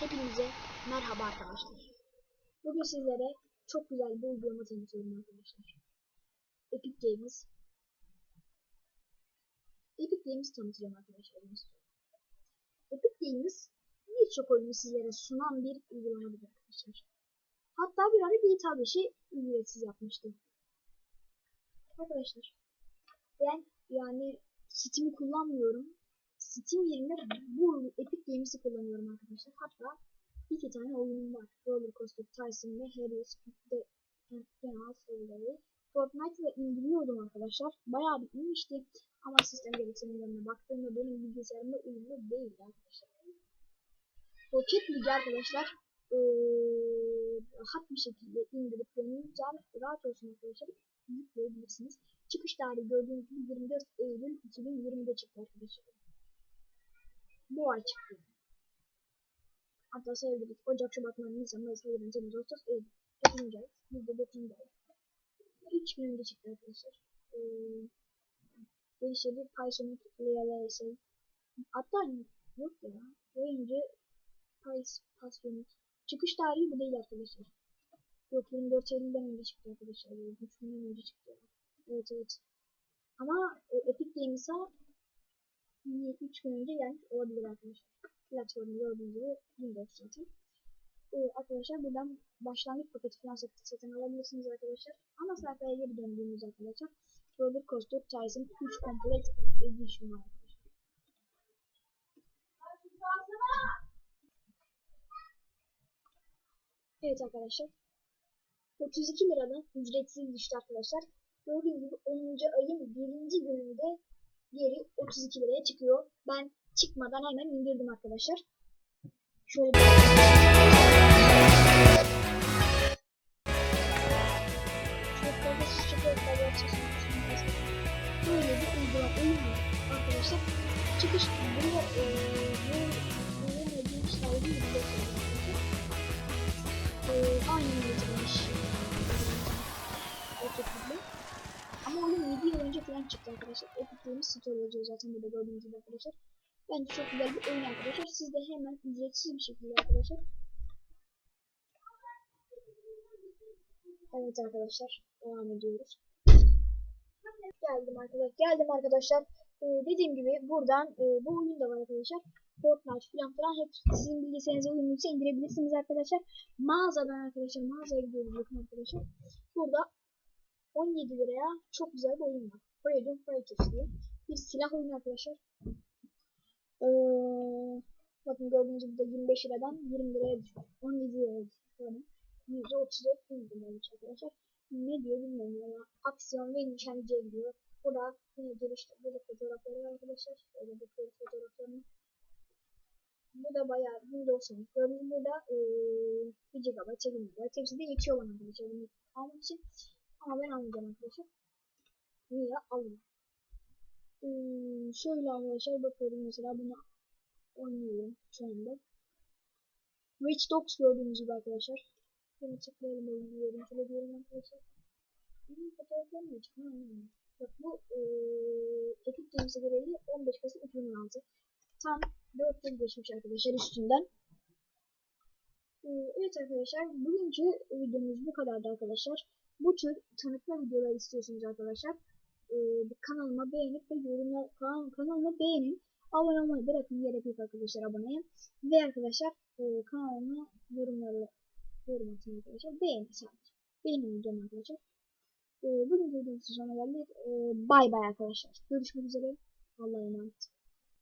Hepinize merhaba arkadaşlar. Bugün sizlere çok güzel bir uygulama tanıtıyorum arkadaşlar. Epic Games. Epic Games tanıtacağım arkadaşlar. Epic Games birçok oyunu sizlere sunan bir uygulamadır arkadaşlar. Hatta bir ara GTA 5'i ücretsiz yapmıştı. Arkadaşlar ben yani Steam'i kullanmıyorum. Steam yerine bu Epic Games'i kullanıyorum arkadaşlar. Hatta iki tane oyunum var. Roller Coaster Tyson ve Harry's The Final Story'leri. Fortnite'ı indiriyordum arkadaşlar. Bayağı bir inmişti. Ama sistem gereksinimlerine baktığımda benim bilgisayarımda uyumlu değil arkadaşlar. Rocket League arkadaşlar ee, rahat bir şekilde indirip gönlünüzden rahat olsun arkadaşlar yükleyebilirsiniz. Çıkış tarihi gördüğünüz gibi 24 Eylül 2020'de çıktı arkadaşlar. Bu ay çıktı. Hatta sayabiliriz. Ocak, Şubat, Mart, Nisan, Mayıs, Haziran, Temmuz, Ağustos, Eylül. 9. ay. Biz de 9. ay. 3 gün önce çıktı arkadaşlar. Ee, değiştirdi. Python, Real Hatta yok ya. Önce Python. Çıkış tarihi bu değil arkadaşlar. Yok 24 Eylül'den önce çıktı arkadaşlar. 3 günden önce çıktı. Evet evet. Ama e, Epic Games'a 3 gün önce gelmiş olabilir arkadaşlar. Platformu gördüğünüz gibi Windows zaten. Ee, arkadaşlar buradan başlangıç paketi falan satın, alabilirsiniz arkadaşlar. Ana sayfaya geri döndüğümüz arkadaşlar. Roller Coaster Tyson 3 Complete Edition var arkadaşlar. Evet arkadaşlar. 32 liradan ücretsiz düştü arkadaşlar. Gördüğünüz gibi 10. ayın 1. gününde diğeri 32 liraya çıkıyor. Ben çıkmadan hemen indirdim arkadaşlar. Şöyle. Böyle bir uygulama arkadaşlar. Çıkış bunu e, bu Ama oyun 7 yıl önce falan çıktı arkadaşlar. Epic Games Store yazıyor zaten burada gördüğünüz gibi arkadaşlar. Bence çok güzel bir oyun arkadaşlar. Siz de hemen ücretsiz bir şekilde arkadaşlar. Evet arkadaşlar devam ediyoruz. Geldim arkadaşlar. Geldim arkadaşlar. Ee, dediğim gibi buradan e, bu oyun da var arkadaşlar. Fortnite falan falan hep sizin bilgisayarınıza uyumluysa indirebilirsiniz arkadaşlar. Mağazadan arkadaşlar mağazaya gidiyoruz bakın arkadaşlar. Burada 17 liraya çok güzel bir oyun var. Freedom Fighters diye. Bir silah oyunu arkadaşlar. Ee, bakın gördüğünüz gibi de 25 liradan 20 liraya düştü. 17 liraya düştü. Yani %34 indirilmiş arkadaşlar. Ne diyor bilmiyorum ama aksiyon ve nişancıya gidiyor. Burada yine gelişti. Burada fotoğrafları var arkadaşlar. Şöyle bakıyoruz fotoğraflarını. Bu da bayağı Windows olmuş. Gördüğünüz burada ee, 1 GB, 8 GB. Hepsi de yetiyor bana arkadaşlar. Bunu almak için. Ama ben almayacağım arkadaşlar. Niye alayım? Hmm, şöyle arkadaşlar bakıyorum mesela bunu oynuyorum şu anda. Rich Dogs gördüğünüz gibi arkadaşlar. Bunu tıklayalım oynuyorum. Şöyle diyelim arkadaşlar. Benim fotoğraflarım çıkıyor? Anlamadım. Bak bu ee, Epic Games'e göre 15 Kasım 2016. Tam 4 yıl geçmiş arkadaşlar üstünden. Ee, evet arkadaşlar bugünkü videomuz bu kadardı arkadaşlar. Bu tür tanıtma videoları istiyorsunuz arkadaşlar. Ee, kanalıma beğenip ve yorumlar kan kanalıma beğenin. Abone olmayı bırakın gerek yok arkadaşlar aboneye. Ve arkadaşlar e, kanalıma yorumları yorum atın arkadaşlar. Beğenin sadece. Beğenin videomu arkadaşlar. Ee, bugün videomuzun sonuna geldik. Bay bay arkadaşlar. Görüşmek üzere. Allah'a emanet.